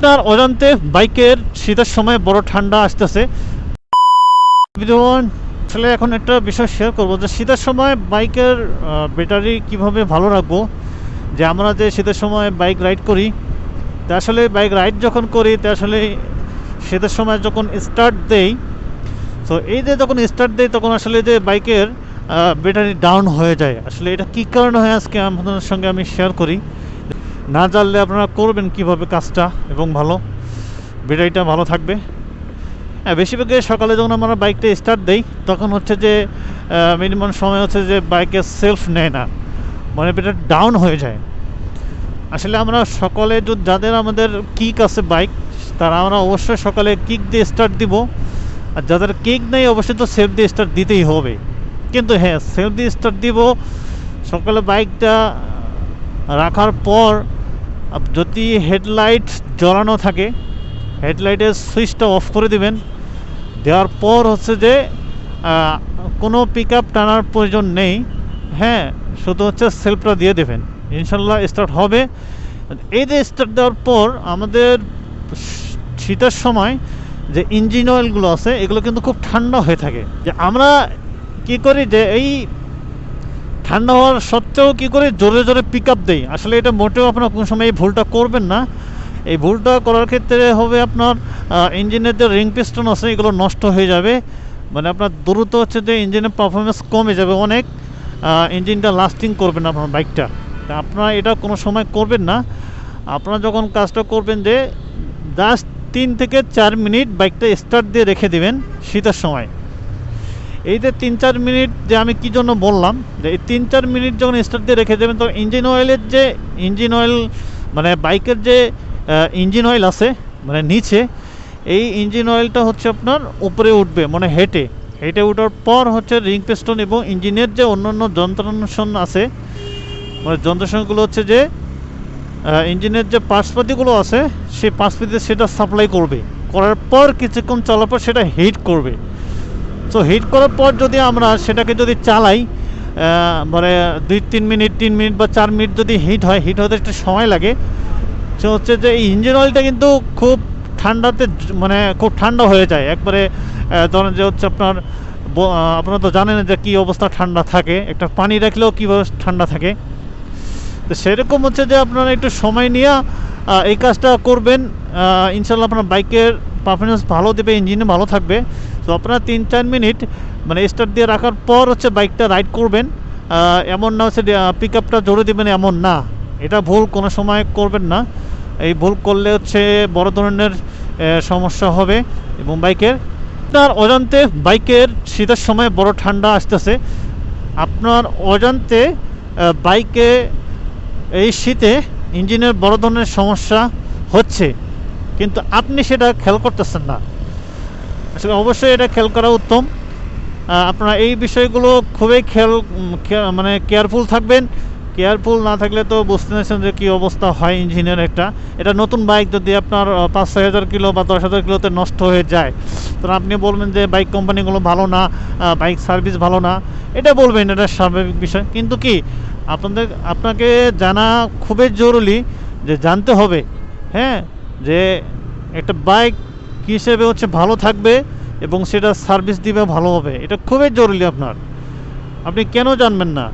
আপনার অজান্তে বাইকের শীতের সময় বড় ঠান্ডা আসতেছে। আসলে এখন একটা বিষয় শেয়ার করব যে শীতের সময় বাইকের ব্যাটারি কীভাবে ভালো রাখব? যে আমরা যে শীতের সময় বাইক রাইড করি, তা আসলে বাইক রাইড যখন করি, তা আসলে শীতের সময় যখন স্টার্ট দেই, তো এই যে যখন স্টার্ট দেই, তখন আসলে যে বাইকের ব্যাটারি ডাউন হয়ে যায়। আসলে এটা কী কারণে হয়? আজকে আপনাদের সঙ্গে আমি শেয়ার করি। না জানলে আপনারা করবেন কীভাবে কাজটা এবং ভালো। ব্যাটারিটা ভালো থাকবে। হ্যাঁ বেশিরভাগ সকালে যখন আমরা বাইকটা স্টার্ট দেই, তখন হচ্ছে যে মিনিমাম সময় হচ্ছে যে বাইকের সেলফ নেয় না। মানে ব্যাটারি ডাউন হয়ে যায়। আসলে আমরা সকালে যদি যাদের আমাদের কিক আছে বাইক তারা আমরা অবশ্যই সকালে কিক দিয়ে স্টার্ট দিব। আর যাদের কিক নেই, অবশ্যই তো সেলফ দিয়ে স্টার্ট দিতেই হবে। কিন্তু হ্যাঁ সেলফ দিয়ে স্টার্ট দিব, সকালে বাইকটা রাখার পর যদি হেডলাইট জ্বলানো থাকে, হেডলাইটের সুইচটা অফ করে দিবেন, দেওয়ার পর হচ্ছে যে কোনো পিক আপ টানার প্রয়োজন নেই। হ্যাঁ শুধু হচ্ছে সেলফটা দিয়ে দেবেন। ইনশাল্লাহ স্টার্ট হবে। এই যে স্টার্ট দেওয়ার পর আমাদের শীতের সময় যে ইঞ্জিন অয়েলগুলো আছে, এগুলো কিন্তু খুব ঠান্ডা হয়ে থাকে। যে আমরা কি করি যে এই ঠান্ডা হওয়ার সত্ত্বেও কি করে জোরে জোরে পিক আপ দেয়? আসলে এটা মোটেও আপনার কোনো সময় এই ভুলটা করবেন না। এই ভুলটা করার ক্ষেত্রে হবে আপনার ইঞ্জিনের যে রিং পিস্টন আছে, এগুলো নষ্ট হয়ে যাবে। মানে আপনার দ্রুত হচ্ছে যে ইঞ্জিনের পারফরমেন্স কমে যাবে অনেক। ইঞ্জিনটা লাস্টিং করবে না আপনার বাইকটা আপনারা এটা কোনো সময় করবেন না। আপনারা যখন কাজটা করবেন যে জাস্ট তিন থেকে চার মিনিট বাইকটা স্টার্ট দিয়ে রেখে দিবেন শীতের সময়। এই যে তিন চার মিনিট যে আমি কি জন্য বললাম, যে এই তিন চার মিনিট যখন স্টার্ট দিয়ে রেখে দেবেন, তখন ইঞ্জিন অয়েলের যে ইঞ্জিন অয়েল মানে বাইকের যে ইঞ্জিন অয়েল আছে মানে নিচে, এই ইঞ্জিন অয়েলটা হচ্ছে আপনার উপরে উঠবে মানে হেঁটে। হেঁটে ওঠার পর হচ্ছে রিং পেস্টন এবং ইঞ্জিনের যে অন্যান্য যন্ত্রাংশন আছে মানে যন্ত্রাংশগুলো হচ্ছে যে ইঞ্জিনের যে পার্সপাতিগুলো আছে, সেই পার্সপাতিতে সেটা সাপ্লাই করবে। করার পর কিছুক্ষণ চলার পর সেটা হিট করবে। তো হিট করার পর যদি আমরা সেটাকে যদি চালাই মানে দুই, তিন মিনিট তিন মিনিট বা চার মিনিট যদি হিট হয় হিট হতে একটু সময় লাগে। সে হচ্ছে যে এই ইঞ্জিন অয়েলটা কিন্তু খুব ঠান্ডাতে মানে খুব ঠান্ডা হয়ে যায়। একবারে ধরেন যে হচ্ছে আপনার আপনারা তো জানেন যে কী অবস্থা ঠান্ডা থাকে। একটা পানি রাখলেও কীভাবে ঠান্ডা থাকে। তো সেরকম হচ্ছে যে আপনারা একটু সময় নিয়ে এই কাজটা করবেন। ইনশাল্লাহ আপনার বাইকের পারফরমেন্স ভালো দেবে ইঞ্জিনে ভালো থাকবে। তো আপনারা তিন, চার মিনিট মানে স্টার্ট দিয়ে রাখার পর হচ্ছে বাইকটা রাইড করবেন। এমন না হচ্ছে পিক আপটা জোরে দেবেন এমন না। এটা ভুল, কোনো সময় করবেন না। এই ভুল করলে হচ্ছে বড় ধরনের সমস্যা হবে এবং বাইকের আপনার অজান্তে বাইকের শীতের সময় বড় ঠান্ডা আসতেছে। আপনার অজান্তে বাইকে এই শীতে ইঞ্জিনের বড় ধরনের সমস্যা হচ্ছে। কিন্তু আপনি সেটা খেয়াল করতেছেন না। আসলে অবশ্যই এটা খেয়াল করা উত্তম। আপনারা এই বিষয়গুলো খুবই খেয়াল মানে কেয়ারফুল থাকবেন। কেয়ারফুল না থাকলে তো বুঝতে পারছেন যে কী অবস্থা হয় ইঞ্জিনের একটা। এটা নতুন বাইক যদি আপনার পাঁচ ছয় হাজার কিলো বা দশ হাজার কিলোতে নষ্ট হয়ে যায় তখন আপনি বলবেন যে বাইক কোম্পানিগুলো ভালো না বাইক সার্ভিস ভালো না। এটা বলবেন, এটা স্বাভাবিক বিষয়। কিন্তু কি, আপনাদের, আপনাকে জানা খুবই জরুরি যে জানতে হবে। হ্যাঁ? যে একটা বাইক কী হিসেবে হচ্ছে ভালো থাকবে এবং সেটা সার্ভিস দিবে ভালো হবে, এটা খুবই জরুরি আপনার। আপনি কেন জানবেন না?